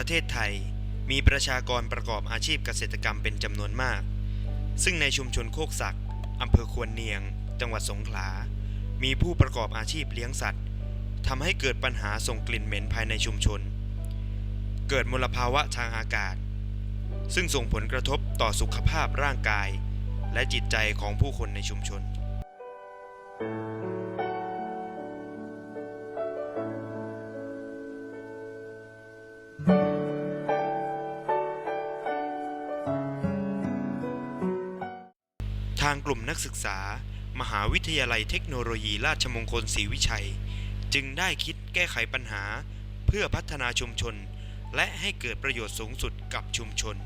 ประเทศไทยมีประชากรประกอบอาชีพเกษตรกรรมเป็นจำนวนมาก ซึ่งในชุมชนโคกศักอำเภอควรเนียง จังหวัดสงขลา มีผู้ประกอบอาชีพเลี้ยงสัตว์ทำให้เกิดปัญหาส่งกลิ่นเหม็นภายในชุมชน เกิดมลภาวะทางอากาศ ซึ่งส่งผลกระทบต่อสุขภาพร่างกาย และจิตใจของผู้คนในชุมชนางกลุ่มนักศึกษา มหาวิทยาลัยเทคโนโลยีราชมงคลศรีวิชัย จึงได้คิดแก้ไขปัญหา เพื่อพัฒนาชุมชน และให้เกิดประโยชน์สูงสุดกับชุมชน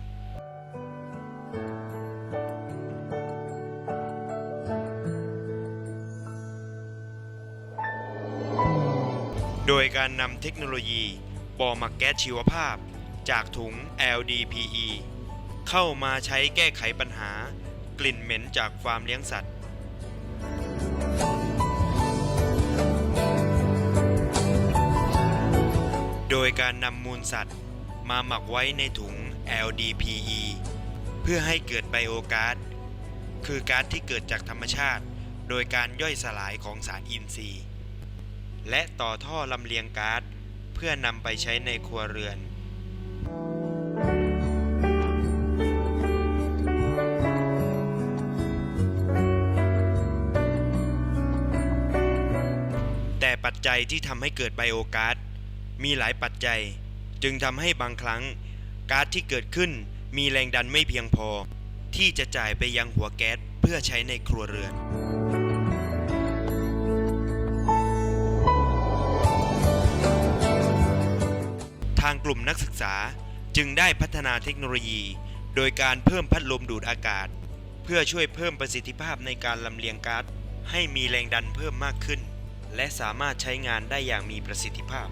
โดยการนำเทคโนโลยีบอหมักแก๊สชีวภาพ จากถุง LDPE เข้ามาใช้แก้ไขปัญหา กลิ่นเหม็นจากฟาร์มเลี้ยงสัตว์ โดยการนำมูลสัตว์มาหมักไว้ในถุง LDPE เพื่อให้เกิดไบโอก๊าซคือก๊าซที่เกิดจากธรรมชาติ โดยการย่อยสลายของสารอินทรีย์ และต่อท่อลำเลียงก๊าซเพื่อนำไปใช้ในครัวเรือน แต่ปัจจัยที่ทำให้เกิดไบโอก๊าซมีหลายปัจจัย จึงทำให้บางครั้งก๊าซที่เกิดขึ้นมีแรงดันไม่เพียงพอ ที่จะจ่ายไปยังหัวแก๊สเพื่อใช้ในครัวเรือนทางกลุ่มนักศึกษาจึงได้พัฒนาเทคโนโลยี โดยการเพิ่มพัดลมดูดอากาศ เพื่อช่วยเพิ่มประสิทธิภาพในการลำเลียงก๊าซให้มีแรงดันเพิ่มมากขึ้น และสามารถใช้งานได้อย่างมีประสิทธิภาพ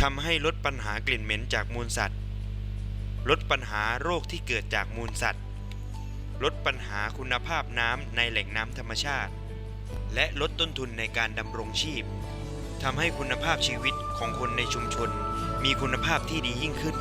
ทำให้ลดปัญหากลิ่นเหม็นจากมูลสัตว์ ลดปัญหาโรคที่เกิดจากมูลสัตว์ ลดปัญหาคุณภาพน้ำในแหล่งน้ำธรรมชาติ และลดต้นทุนในการดำรงชีพทำให้คุณภาพชีวิตของคนในชุมชน มีคุณภาพที่ดียิ่งขึ้น